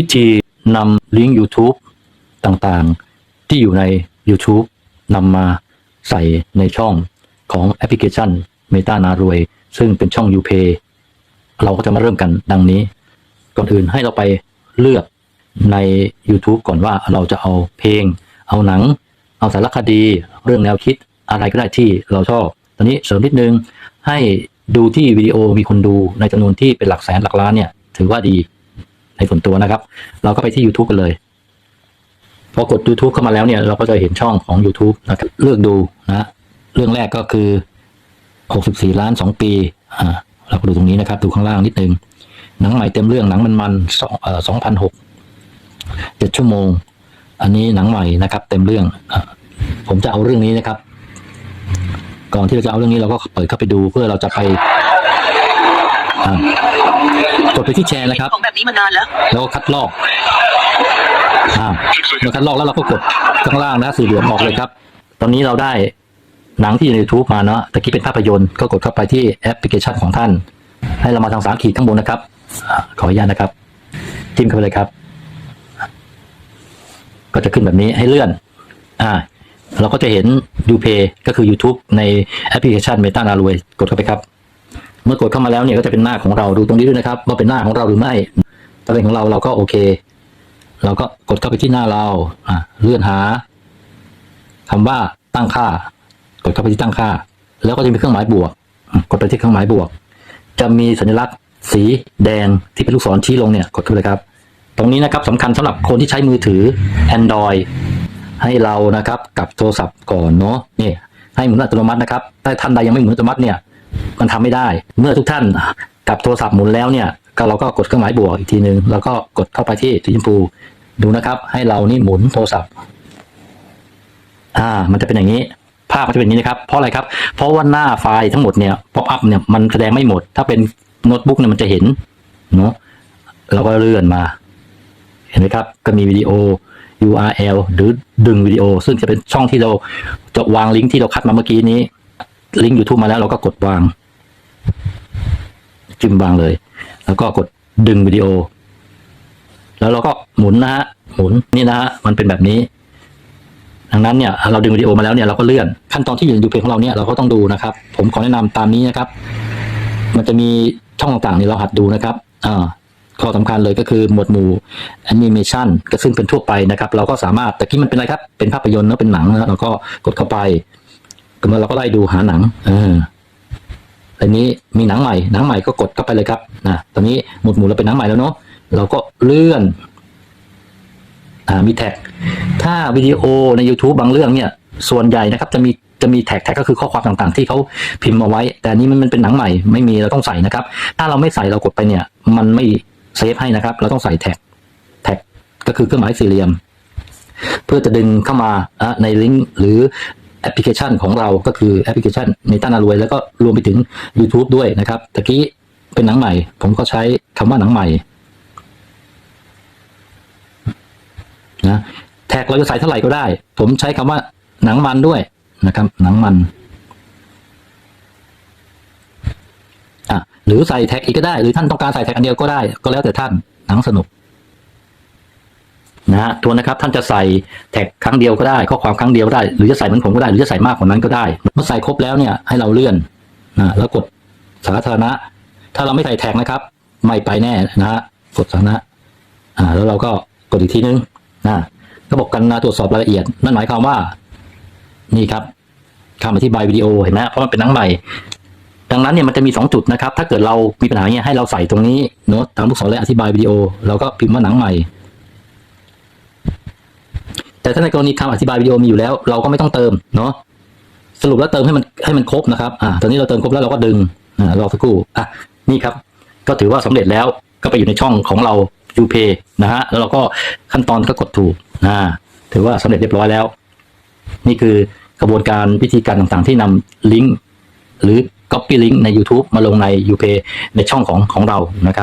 วิธีนำลิงก์ YouTube ต่างๆ ที่อยู่ใน YouTube นำมาใส่ในช่องของแอปพลิเคชัน Meta นารวย ซึ่งเป็นช่อง UPay เราก็จะมาเริ่มกันดังนี้ ก่อนอื่นให้เราไปเลือกใน YouTube ก่อนว่าเราจะเอาเพลง เอาหนัง เอาสารคดี เรื่องแนวคิดอะไรก็ได้ที่เราชอบ ตอนนี้เสริมนิดนึงให้ดูที่วิดีโอมีคนดูในจำนวนที่เป็นหลักแสนหลักล้านเนี่ยถือว่าดี ในส่วนตัวนะครับ เราก็ไปที่ YouTube กันเลย พอกด YouTube เข้ามาแล้วเนี่ย เราก็จะเห็นช่องของ YouTube นะครับเลือกดูนะเรื่องแรกก็คือ 64 ล้าน 2 ปีอ่าเราก็ดูตรงนี้นะครับ ดูข้างล่างนิดนึง หนังใหม่เต็มเรื่องหนังมันมันสองเอ่อสองพันหกเจ็ดชั่วโมง อันนี้หนังใหม่นะครับ เต็มเรื่องอผมจะเอาเรื่องนี้นะครับ ก่อนที่เราจะเอาเรื่องนี้เราก็เปิดเข้าไปดูเพื่อเราจะไป อ่ากดไปที่แชร์นะครับของแบบนี้มานานแล้วแล้วก็คัดลอกอ่าเมื่อคัดลอกแล้วเราก็กดข้างล่างนะสี่เหลี่ยมออกเลยครับ ตอนนี้เราได้หนังที่อยู่ใน YouTube มาเนาะตะกี้เป็นภาพยนตร์ก็กดเข้าไปที่แอปพลิเคชันของท่าน ให้เรามาทางสามขีดข้างบนนะครับอาขออนุญาตนะครับจิ้มเข้าไปเลยครับ ก็จะขึ้นแบบนี้ให้เลื่อน อ่า เราก็จะเห็น UPay ก็คือ YouTube ในแอปพลิเคชัน Meta นารวยกดเข้าไปครับเมื่อกดเข้ามาแล้วเนี่ยก็จะเป็นหน้าของเราดูตรงนี้ด้วยนะครับว่าเป็นหน้าของเราหรือไม่ ถ้าเป็นของเราเราก็โอเค เราก็กดเข้าไปที่หน้าเราอ่าเลื่อนหาคำว่าตั้งค่า กดเข้าไปที่ตั้งค่า แล้วก็จะมีเครื่องหมายบวก กดไปที่เครื่องหมายบวก จะมีสัญลักษณ์ สีแดงที่เป็นลูกศรชี้ลงเนี่ยกดเข้าไปเลยครับ ตรงนี้นะครับสำคัญสำหรับคนที่ใช้มือถือ Android ให้เรานะครับกับโทรศัพท์ก่อนเนาะนี่ให้หมุนอัตโนมัตินะครับถ้าท่านใดยังไม่หมุนอัตโนมัติเนี่ย มันทำไม่ได้ เมื่อทุกท่านกับโทรศัพท์หมุนแล้วเนี่ยก็เราก็กดเครื่องหมายบวกอีกทีหนึ่งแล้วก็กดเข้าไปที่สีชมพูดูนะครับ ให้เรานี่หมุนโทรศัพท์ อ่า มันจะเป็นอย่างนี้ ภาพมันจะเป็นอย่างนี้นะครับ เพราะอะไรครับ เพราะว่าหน้าไฟล์ทั้งหมดเนี่ยป๊อปอัพเนี่ยมันแสดงไม่หมด ถ้าเป็นโน้ตบุ๊กเนี่ยมันจะเห็นเนาะเราก็เลื่อนมา เห็นไหมครับ ก็มีวิดีโอ URL หรือดึงวิดีโอ ซึ่งจะเป็นช่องที่เราจะวางลิงก์ที่เราคัดมาเมื่อกี้นี้ ลิงก์ YouTube มาแล้วเราก็กดวาง จิ้มวางเลย แล้วก็กดดึงวิดีโอ แล้วเราก็หมุนนะฮะหมุนนี่นะฮะมันเป็นแบบนี้ดังนั้นเนี่ยเราดึงวิดีโอมาแล้วเนี่ยเราก็เลื่อนขั้นตอนที่อยู่ในยูเพลงของเราเนี่ยเราก็ต้องดูนะครับ ผมขอแนะนำตามนี้นะครับ มันจะมีช่องต่างๆนี่เราหัดดูนะครับอ่าข้อสำคัญเลยก็คือหมวดหมู่แอนิเมชันก็ซึ่งเป็นทั่วไปนะครับ เราก็สามารถแต่กี้มันเป็นอะไรครับ เป็นภาพยนตร์เนอะเป็นหนังนะเราก็กดเข้าไป ก็มาเราก็ไล่ดูหาหนังเอออันนี้มีหนังใหม่ หนังใหม่ก็กดเข้าไปเลยครับนะตอนนี้หมวดหมู่เราเป็นหนังใหม่แล้วเนาะเราก็เลื่อนอ่ามีแท็ก ถ้าวิดีโอใน YouTube บางเรื่องเนี่ย ส่วนใหญ่นะครับ จะมีจะมีแท็กแท็กก็คือข้อความต่างๆ ที่เขาพิมพ์มาไว้ แต่อันนี้มันมันเป็นหนังใหม่ไม่มีเราต้องใส่นะครับ ถ้าเราไม่ใส่เรากดไปเนี่ย มันไม่เซฟให้นะครับ เราต้องใส่แท็กแท็กก็คือเครื่องหมายสี่เหลี่ยม เพื่อจะดึงเข้ามาในลิงก์หรือ แอปพลิเคชันของเราก็คือแอปพลิเคชันเมตานารวยแล้วก็รวมไปถึง YouTube ด้วยนะครับตะกี้เป็นหนังใหม่ ผมก็ใช้คำว่าหนังใหม่นะแท็กเราจะใส่เท่าไหร่ก็ได้ ผมใช้คำว่าหนังมันด้วยนะครับ หนังมันอะหรือใส่แท็กอีกก็ได้ หรือท่านต้องการใส่แท็กอันเดียวก็ได้ ก็แล้วแต่ท่านหนังสนุก นะฮะทวนนะครับท่านจะใส่แท็กครั้งเดียวก็ได้ ข้อความครั้งเดียวก็ได้ หรือจะใส่เหมือนผมก็ได้หรือจะใส่มากกว่านั้นก็ได้เมื่อใส่ครบแล้วเนี่ยให้เราเลื่อนนะแล้วกดสาธารณะ ถ้าเราไม่ใส่แท็กนะครับ ไม่ไปแน่นะฮะกดสาธารณะอ่าแล้วเราก็กดอีกทีนึงนะก็บอกกันนะตรวจสอบรายละเอียด นั่นหมายความว่า นี่ครับคำอธิบายวิดีโอเห็นไหมเพราะมันเป็นหนังใหม่ ดังนั้นเนี่ยมันจะมีสองจุดนะครับ ถ้าเกิดเรามีปัญหาเนี่ยให้เราใส่ตรงนี้เนอะตามลูกศรและอธิบายวิดีโอเราก็พิมพ์ว่าหนังใหม่ แต่ถ้าในกรณีคำอธิบายวิดีโอมีอยู่แล้ว เราก็ไม่ต้องเติมเนาะสรุปแล้วเติมให้มันให้มันครบนะครับอ่าตอนนี้เราเติมครบแล้วเราก็ดึงอ่ารอสักครู่อะนี่ครับ ก็ถือว่าสำเร็จแล้วก็ไปอยู่ในช่องของเรา UPay นะฮะแล้วเราก็ขั้นตอนก็กดถูกอ่าถือว่าสำเร็จเรียบร้อยแล้ว นี่คือกระบวนการวิธีการต่างๆ ที่นำลิงก์หรือ Copy ลิงก์ใน YouTube มาลงใน UPay ในช่องของของเรานะครับ